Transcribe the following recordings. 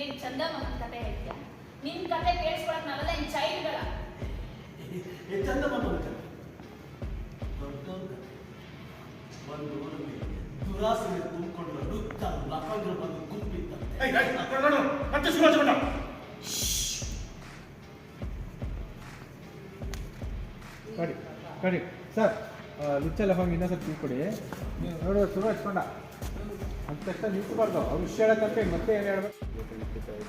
ಏನ್ ಚಂದ ಮಗನ್ ಕತೆ ಹೇಳ್ತೀಯ? ನಿನ್ ಕತೆ ಕೇಳಿಸ್ಕೊಳಕ್ ನಾವೆಲ್ಲ ಚೈಲ್ಡ್ಗಳ ಚಂದ ದೊಡ್ಡವ್ರ. ಒಂದು ಊರಲ್ಲಿ ತುಂಬಿಕೊಂಡು ಬಂದು ಗುಂಪಿದ್ದಂತೆ ಮತ್ತೆ ಶುರು ಹಚ್ಕೊಂಡ ಕಡಿ ಕಡಿ. ಸರ್ ಲುಚ್ಚ ಲಫಂಗ್ ಇನ್ನೊಂದು ಸ್ವಲ್ಪ ಟೀ ಕೊಡಿ ನೀವು ನೋಡಿ ಶುರು ಹಚ್ಕೊಂಡ ಅಂತ ನಿಂತು ನಿಂತ್ಬಾರ್ದು. ಅವ್ರು ವಿಷಯ ಮತ್ತೆ ಏನು ಹೇಳ್ಬೇಕು?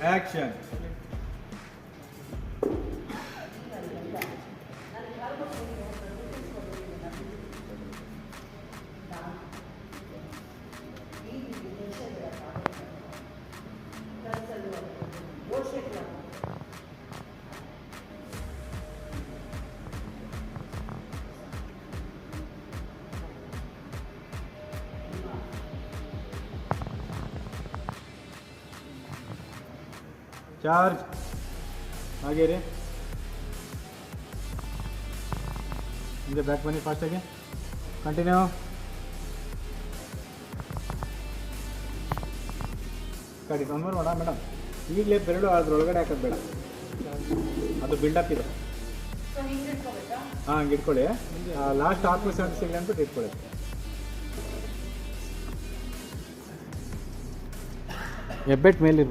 Action charge. ಹಾಗೆ ರೀ ಹಿಂಗೆ ಬ್ಯಾಕ್ ಬನ್ನಿ ಫಾಸ್ಟಾಗಿ ಕಂಟಿನ್ಯೂ ಕಡಿ ಒಂದು ಮಾಡ ಮೇಡಮ್ ಈಗಲೇ ಬೆರಳು ಅದ್ರೊಳಗಡೆ ಹಾಕೋದು ಬೇಡ ಅದು ಬಿಲ್ಡಪ್ ಇದೆ. ಹಾಂ ಹಂಗೆ ಇಟ್ಕೊಳ್ಳಿ. ಲಾಸ್ಟ್ ಆರು ಅಂತ ಸಿಗಲಿ ಅಂದ್ಬಿಟ್ಟು ಇಟ್ಕೊಳ್ಳಿ ಹೆಬ್ಬೆಟ್ ಮೇಲೆ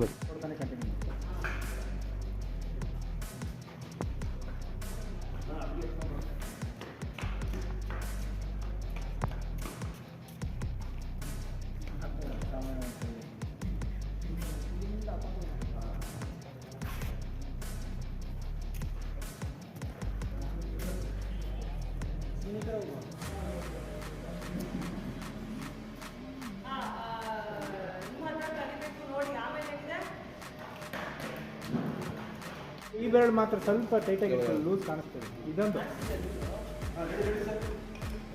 ಈ ಬೆರಳು ಮಾತ್ರ ಸ್ವಲ್ಪ ಟೈಟಾಗಿ ಲೂಸ್ ಕಾಣಿಸ್ತದೆ. ಇದೊಂದು.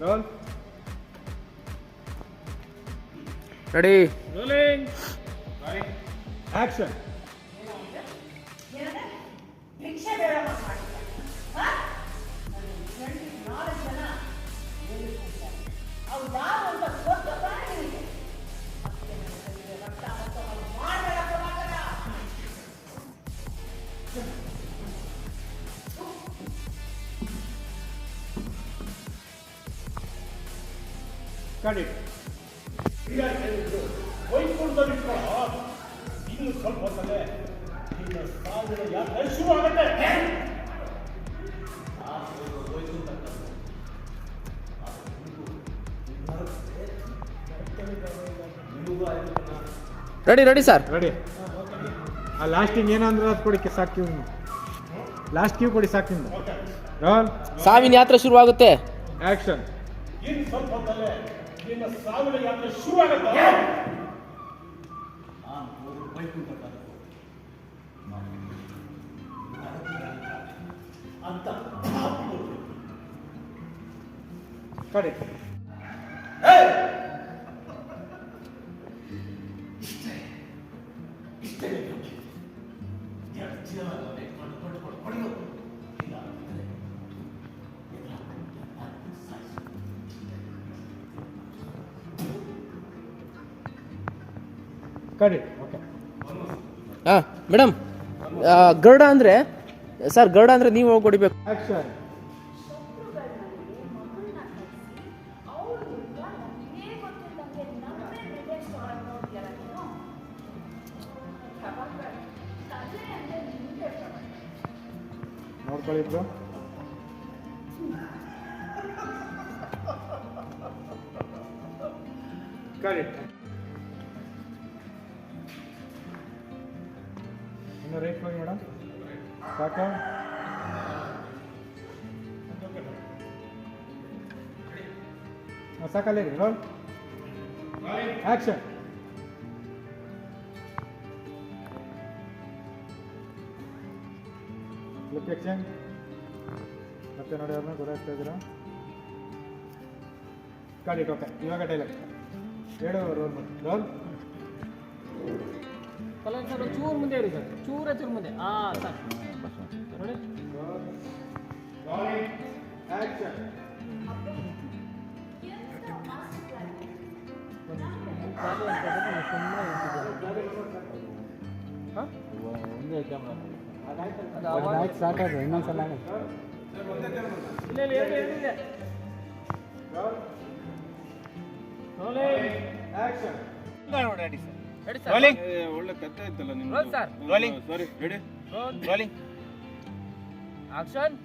ರೋಲ್ ರೆಡಿ ರೋಲಿಂಗ್ ಆಕ್ಷನ್ ಭಿಕ್ಷೆ ಬೇಡ. ಕಡಿ. ವೈಕುಂಠದಲ್ಲಿಟ್ಟ ಇನ್ನು ಸ್ವಲ್ಪ ಹೊತ್ತಲ್ಲೇ ನಿನ್ನ ಸಾವಿರ ಯಾತ್ರೆ ಶುರು ಆಗತ್ತೆ. ರೆಡಿ ರೆಡಿ ಸರ್ ರೆಡಿ ಆ ಲಾಸ್ಟಿಂಗ್ ಏನಂದ್ರೆ ಅದು ಕೊಡಿ ಸಾಕು ಕ್ಯೂ. ಲಾಸ್ಟ್ ಕ್ಯೂ ಕೊಡಿ ಸಾಕು ನಿಮ್ದು. ರೋಲ್ ಸಾವಿನ ಯಾತ್ರೆ ಶುರುವಾಗುತ್ತೆ. ಆಕ್ಷನ್ ಇನ್ನು ಸ್ವಲ್ಪ ಹೊತ್ತಲ್ಲೇ ನಿನ್ನ ಸಾವಿನ ಯಾತ್ರೆ ಶುರುವಾಗುತ್ತೆ. ಅಂತ ಕಡಿ ಓಕೆ ಹಾಂ ಮೇಡಮ್ ಗರುಡ ಅಂದರೆ ಸರ್ ಗರುಡ ಅಂದರೆ ನೀವು ಹೋಗಿ ಹೊಡಿಬೇಕು. ನೋಡ್ಕೊಳ್ಳಿ ಮಗಳನ್ನ ಕಳಿಸಿ ರೈಟ್ ಹೋಗಿ ಮೇಡಮ್ ಸಾಕು? ಸಾಕಲ್ಲೇ ರೀ ರೋಲ್ ಆಕ್ಷನ್ ಲುಕ್ ಎಕ್ಸ್ಚೇಂಜ್ ಮತ್ತೆ ನೋಡಿ ಅವ್ರನ್ನ ಗೊತ್ತಾಗ್ತಾ ಇದ್ದೀರಾ? ಗಾಡಿ ಓಕೆ ಇವಾಗ ಡೈಲಾಗ್ ಹೇಳು ರೋಲ್ ಮಾಡಿ. ರೋಲ್ ಕಲರ್ ಸರ್ ಚೂರು ಮುಂದೆ ಇರಿ ಸರ್. ಚೂರ ಚೂರು ಮುಂದೆ. ಆ ಸರ್. ನೋಡಿ. ಹಾ? ಅದು ಅವಾಗ- ಸಾಕಾದ್ರೆ ಇನ್ನೊಂದ್ಸಲ ಇಲ್ಲ ಇಲ್ಲ. ಹೇಳಿ ಹೇಳಿದೆ ಆಕ್ಷನ್ ರೆಡಿ ಸರ್ ಒಳ್ಳೆ ಕಥೆ ಇತ್ತಲ್ಲ ರೋಲ್ ಸರ್ ಸಾರಿ ಹೇಳಿ. Roll action